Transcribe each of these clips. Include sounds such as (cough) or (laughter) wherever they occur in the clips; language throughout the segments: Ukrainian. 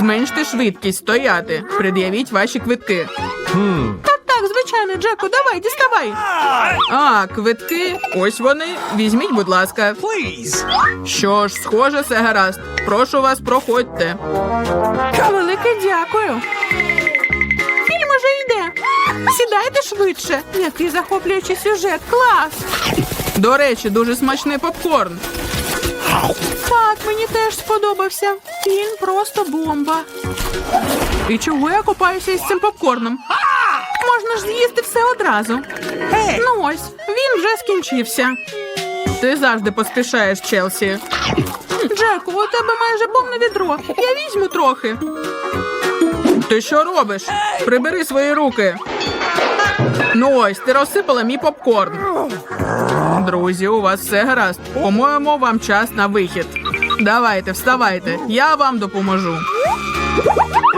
Зменште швидкість стояти. Пред'явіть ваші квитки. Так, так, звичайно, Джеку, давай, діставай. А, квитки. Ось вони. Візьміть, будь ласка. Що ж, схоже, все гаразд. Прошу вас, проходьте. Велике дякую. Фільм уже йде. Сідайте швидше. Який захоплюючий сюжет. Клас. До речі, дуже смачний попкорн. Так, мені теж сподобався. Фільм просто бомба. І чого я купаюся із цим попкорном? Можна ж з'їсти все одразу. Ну ось, він вже скінчився. Ти завжди поспішаєш, Челсі. Джеку, у тебе майже повне відро. Я візьму трохи. Ти що робиш? Прибери свої руки. Ну ось, ти розсипала мій попкорн. Друзі, у вас все гаразд. По-моєму, вам час на вихід. Давайте, вставайте, я вам допоможу.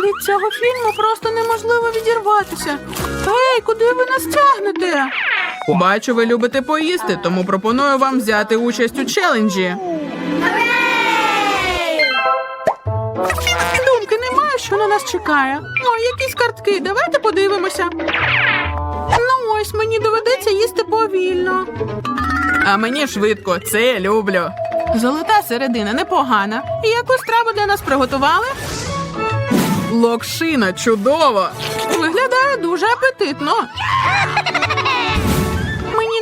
Від цього фільму просто неможливо відірватися. Ей, куди ви нас тягнете? Бачу, ви любите поїсти, тому пропоную вам взяти участь у челенджі. Думки немає, що на нас чекає. О, якісь картки, давайте подивимося. Ну ось мені доведеться їсти повільно. А мені швидко, це я люблю. Золота середина непогана. І яку страву для нас приготували? Локшина чудово. Виглядає дуже апетитно.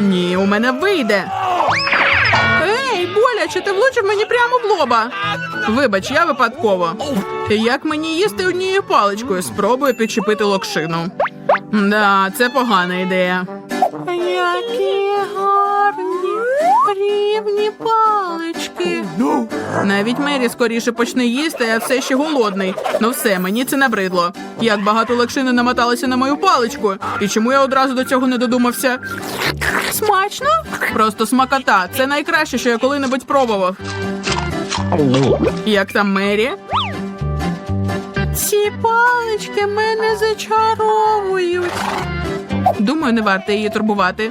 Ні, у мене вийде. Ей, боляче, ти влучив мені прямо в лоба. Вибач, я випадково. Як мені їсти однією паличкою? Спробую підчепити локшину. Да, це погана ідея. Які гарні рівні палички. Навіть Мері скоріше почне їсти, я все ще голодний. Ну все, мені це набридло. Як багато локшини намоталося на мою паличку. І чому я одразу до цього не додумався? Смачно? Просто смакота. Це найкраще, що я коли-небудь пробував. Як там Мері? Ці палички мене зачаровують. Думаю, не варто її турбувати.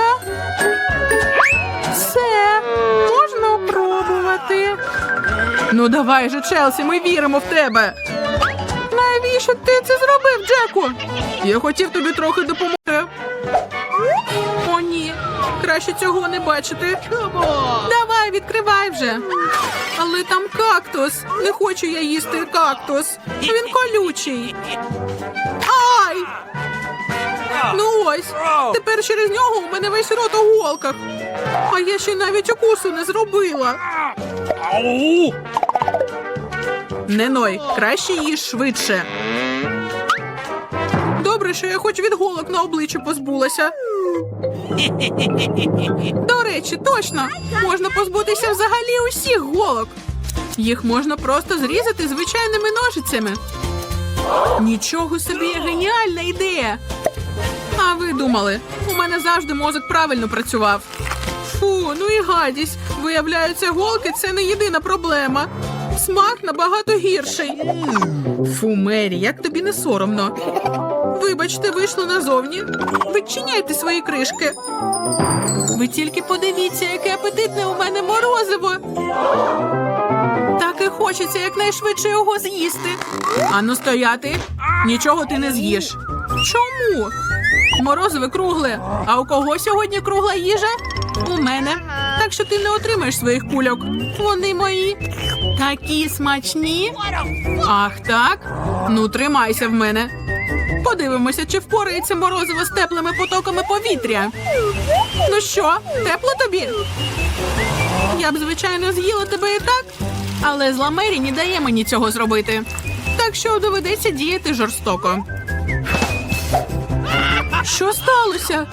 Пробувати. Ну давай же, Челсі, ми віримо в тебе. Навіщо ти це зробив, Джеку? Я хотів тобі трохи допомогти. О, ні, краще цього не бачити. Давай, відкривай вже. Але там кактус. Не хочу я їсти кактус. Він колючий. Ай! Ну ось, тепер через нього у мене весь рот у голках. А я ще навіть укусу не зробила. Не ной, краще їж швидше. Добре, що я хоч від голок на обличчі позбулася. До речі, точно можна позбутися взагалі усіх голок. Їх можна просто зрізати звичайними ножицями. Нічого собі геніальна ідея. А ви думали, у мене завжди мозок правильно працював. Фу, ну і гадість. Виявляється, голки це не єдина проблема. Смак набагато гірший. Фу, Мері, як тобі не соромно. Вибачте, вийшло назовні. Відчиняйте свої кришки. Ви тільки подивіться, яке апетитне у мене морозиво. Так і хочеться якнайшвидше його з'їсти. Ану стояти. Нічого ти не з'їш. Чому? Морозиве кругле. А у кого сьогодні кругла їжа? У мене. Так що ти не отримаєш своїх кульок. Вони мої. Такі смачні. Ах, так? Ну, тримайся в мене. Подивимося, чи впорається морозиво з теплими потоками повітря. Ну що, тепло тобі? Я б, звичайно, з'їла тебе і так, але зла Мері не дає мені цього зробити. Так що доведеться діяти жорстоко. Що сталося?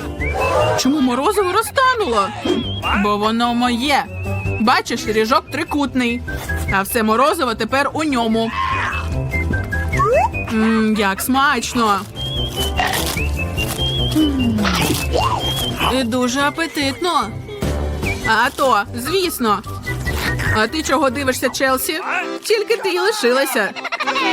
Чому морозиво розтануло? Бо воно моє. Бачиш, ріжок трикутний, а все морозиво тепер у ньому. Мм, як смачно. І дуже апетитно. А то, звісно. А ти чого дивишся, Челсі? Тільки ти й лишилася.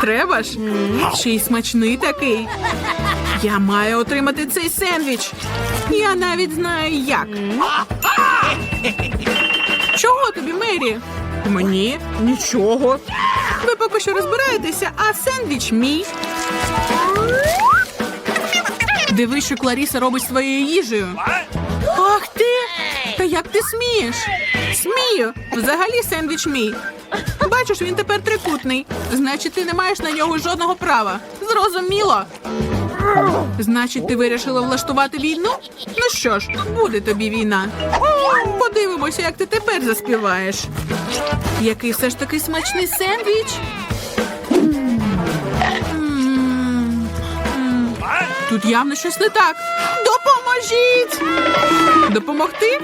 Треба ж? Ще й смачний такий. Я маю отримати цей сендвіч. Я навіть знаю як. Чого тобі, Мері? Мені нічого. Ви поки що розбираєтеся, а сендвіч мій. Дивись, що Кларіса робить своєю їжею. Як ти смієш? Смію. Взагалі сендвіч мій. Бачиш, він тепер трикутний. Значить, ти не маєш на нього жодного права. Зрозуміло. Значить, ти вирішила влаштувати війну? Ну що ж, буде тобі війна. Подивимося, як ти тепер заспіваєш. Який все ж таки смачний сендвіч. Тут явно щось не так. Допоможіть! Допомогти?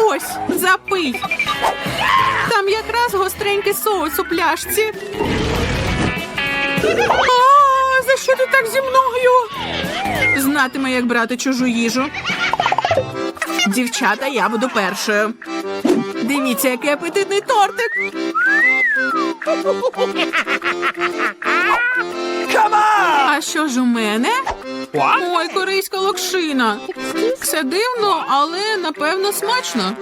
Ось, запий. Там якраз гостренький соус у пляшці. А, за що ти так зі мною? Знатиме, як брати чужу їжу. Дівчата, я буду першою. Дивіться, який апетитний тортик. А що ж у мене? Ой, корейська локшина. Все дивно, але напевно смачно.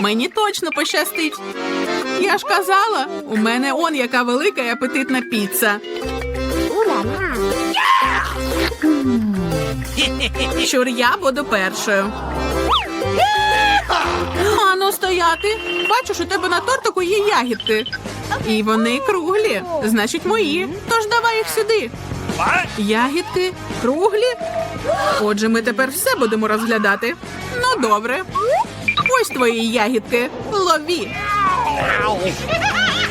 Мені точно пощастить. Я ж казала, у мене он яка велика і апетитна піца. Щур, я буду першою. Ану, стояти. Бачиш, у тебе на тортику є ягідки. І вони круглі, значить мої. Тож давай їх сюди. Ягідки круглі. Отже, ми тепер все будемо розглядати. Ну, добре. Ось твої ягідки. Лові.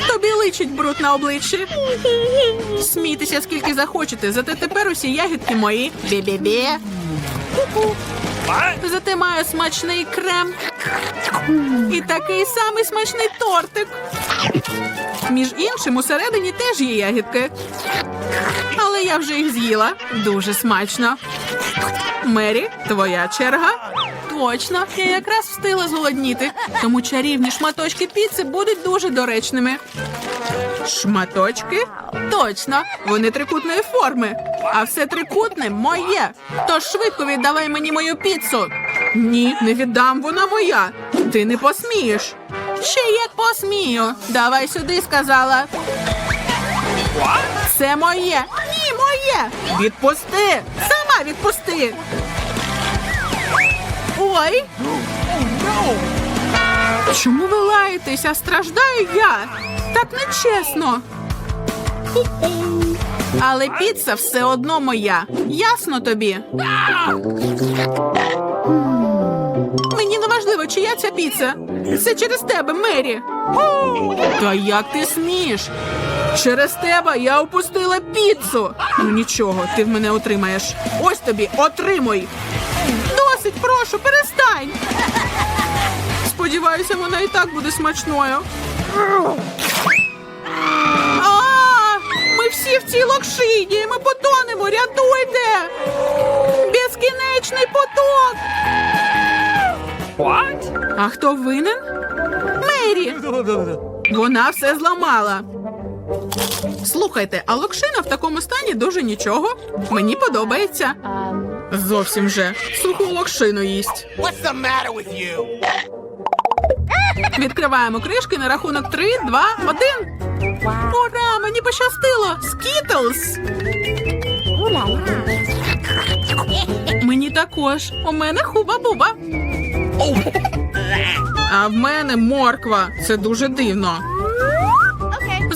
Тобі личить бруд на обличчі. Смійтеся скільки захочете, зате тепер усі ягідки мої. Бі-бі-бі. Зате маю смачний крем. І такий самий смачний тортик. Між іншим, усередині теж є ягідки. Але я вже їх з'їла. Дуже смачно. Мері, твоя черга. Точно, я якраз встигла зголодніти, тому чарівні шматочки піци будуть дуже доречними. Шматочки? Точно, вони трикутної форми. А все трикутне моє. Тож швидко віддавай мені мою піцу. Ні, не віддам, вона моя. Ти не посмієш. Ще як посмію. Давай сюди, сказала. Це моє. Ні, моє. Відпусти. Сама відпусти. Ой. Чому ви лаєтеся? Страждаю я. Так нечесно. Але піца все одно моя. Ясно тобі? Мені не важливо, чия ця піца. Це через тебе, Мері. Та як ти смієш? Через тебе я опустила піцу. Ну нічого, ти в мене отримаєш. Ось тобі, отримуй. Досить, прошу, перестань. Сподіваюся, вона і так буде смачною. Всі в цій локшині. Ми потонемо, рятуйте! Безкінечний поток. А хто винен? Мері. Вона все зламала. Слухайте, а локшина в такому стані дуже нічого. Мені подобається. Зовсім же. Суху локшину їсть. What's the matter with you? Відкриваємо кришки на рахунок 3, 2, 1. Ура! Мені пощастило! Скітлз! Мені також. У мене хуба-буба. А в мене морква. Це дуже дивно.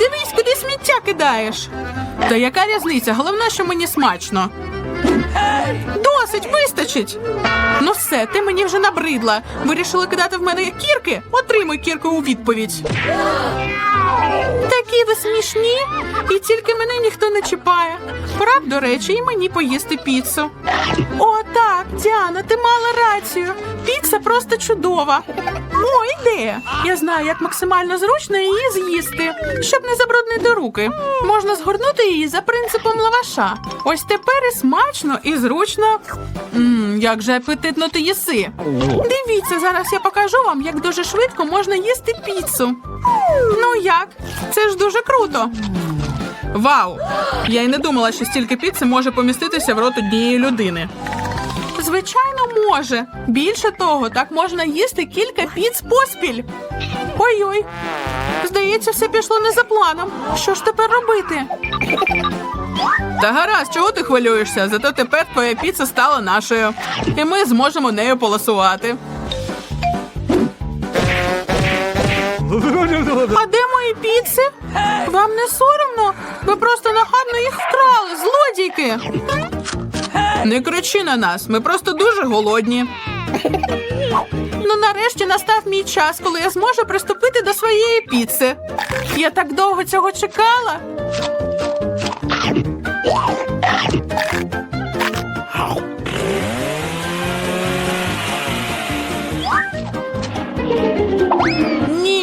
Дивись, куди сміття кидаєш. Та яка різниця? Головне, що мені смачно. Досить, вистачить. Ну все, ти мені вже набридла. Вирішили кидати в мене кірки? Отримуй кірку у відповідь. Такі ви смішні, і тільки мене ніхто не чіпає. Пора до речі, і мені поїсти піцу. О, так, Діана, ти мала рацію. Піца просто чудова. О, ідея. Я знаю, як максимально зручно її з'їсти, щоб не забруднити руки. Можна згорнути її за принципом лаваша. Ось тепер і смачно, і зручно. Мм, як же апетитно ти їси. Дивіться, зараз я покажу вам, як дуже швидко можна їсти піцу. Ну як? Це ж дуже круто. Вау! Я й не думала, що стільки піци може поміститися в рот однієї людини. Звичайно, може. Більше того, так можна їсти кілька піц поспіль. Ой-ой. Здається, все пішло не за планом. Що ж тепер робити? Та гаразд, чого ти хвилюєшся? Зато тепер твоя піца стала нашою. І ми зможемо нею полосувати. (laughs) А де мої піци? Вам не соромно? Ви просто нахабно їх вкрали, злодійки. Не кричи на нас, ми просто дуже голодні. Ну, нарешті настав мій час, коли я зможу приступити до своєї піци. Я так довго цього чекала.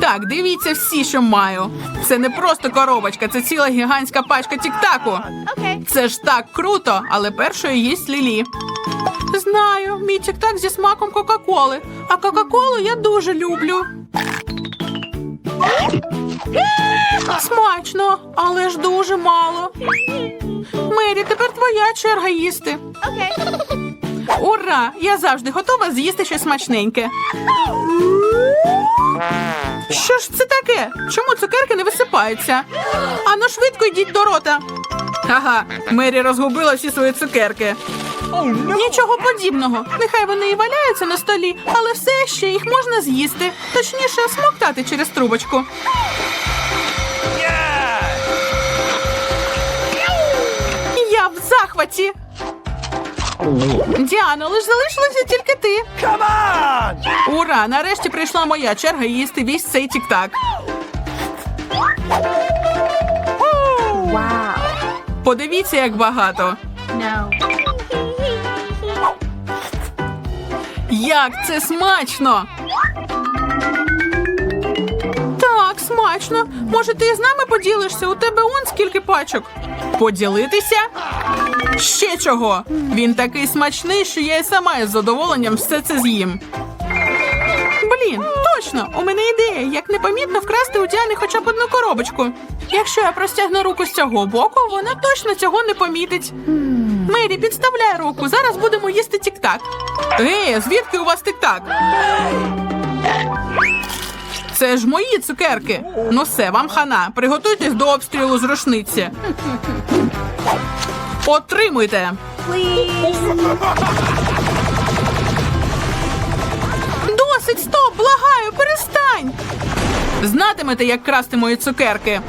Так, дивіться всі, що маю. Це не просто коробочка, це ціла гігантська пачка тік-таку. Це ж так круто, але першою їсть Лілі. Знаю, мій тік-так зі смаком Кока-Коли. А Кока-Колу я дуже люблю. Смачно, але ж дуже мало. Мері, тепер твоя черга їсти. Ура! Я завжди готова з'їсти щось смачненьке. Що ж це таке? Чому цукерки не висипаються? Ану швидко йдіть до рота. Ага, Мері розгубила всі свої цукерки. Нічого подібного. Нехай вони і валяються на столі, але все ще їх можна з'їсти. Точніше, смоктати через трубочку. Я в захваті. Діано, лиш залишилася тільки ти. Come on! Ура! Нарешті прийшла моя черга їсти весь цей тік-так. Подивіться, як багато. Як це смачно! Так, смачно. Може, ти з нами поділишся? У тебе он скільки пачок. Поділитися? Ще чого? Він такий смачний, що я і сама із задоволенням все це з'їм. Блін, точно, у мене ідея, як непомітно вкрасти у Діани хоча б одну коробочку. Якщо я простягну руку з цього боку, вона точно цього не помітить. Мері, підставляй руку, зараз будемо їсти тік-так. Ей, звідки у вас тік-так? Це ж мої цукерки. Ну все, вам хана. Приготуйтесь до обстрілу з рушниці. Отримуйте. Досить стоп, благаю, перестань. Знатимете, як красти мої цукерки.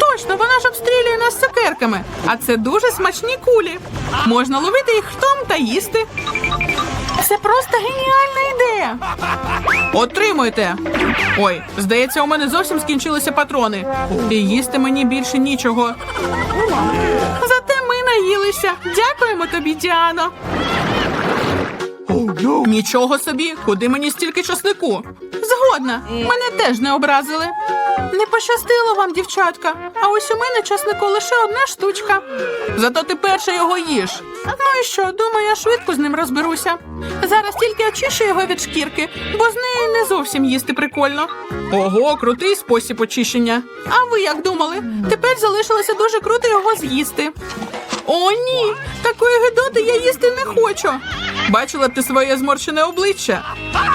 Точно, вона ж обстрілює нас цукерками. А це дуже смачні кулі. Можна ловити їх хтом та їсти. Це просто геніальна ідея. Отримуйте. Ой, здається, у мене зовсім скінчилися патрони. І їсти мені більше нічого. Зате ми наїлися. Дякуємо тобі, Діано. Нічого собі, куди мені стільки часнику? Згодна, мене теж не образили. Не пощастило вам, дівчатка. А ось у мене часнику лише одна штучка. Зато ти перша його їш. Ну і що, думаю, я швидко з ним розберуся. Зараз тільки очищу його від шкірки, бо з неї не зовсім їсти прикольно. Ого, крутий спосіб очищення. А ви як думали? Тепер залишилося дуже круто його з'їсти. О, ні! Такої гидоти я їсти не хочу. Бачила б ти своє зморщене обличчя.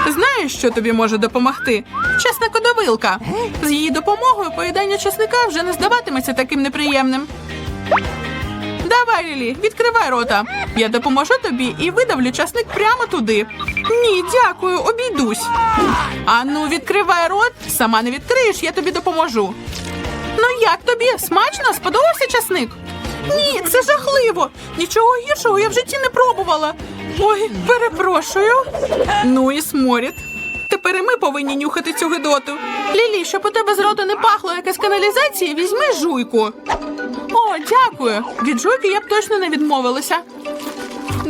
Знаєш, що тобі може допомогти? Чесникодавилка. З її допомогою поїдання чесника вже не здаватиметься таким неприємним. Давай, Лілі, відкривай рота. Я допоможу тобі і видавлю часник прямо туди. Ні, дякую, обійдусь. Ану, відкривай рот. Сама не відкриєш, я тобі допоможу. Ну як тобі? Смачно? Сподобався часник? Ні, це жахливо. Нічого гіршого я в житті не пробувала. Ой, перепрошую. Ну і сморід. Тепер і ми повинні нюхати цю гидоту. Лілі, щоб у тебе з роту не пахло якась каналізація, візьми жуйку. О, дякую. Від жуйки я б точно не відмовилася.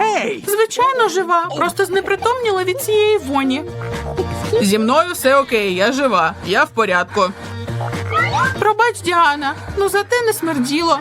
Hey! Звичайно, жива. Просто знепритомніла від цієї воні. Зі мною все окей, я жива. Я в порядку. Пробач, Діана, ну зате не смерділо.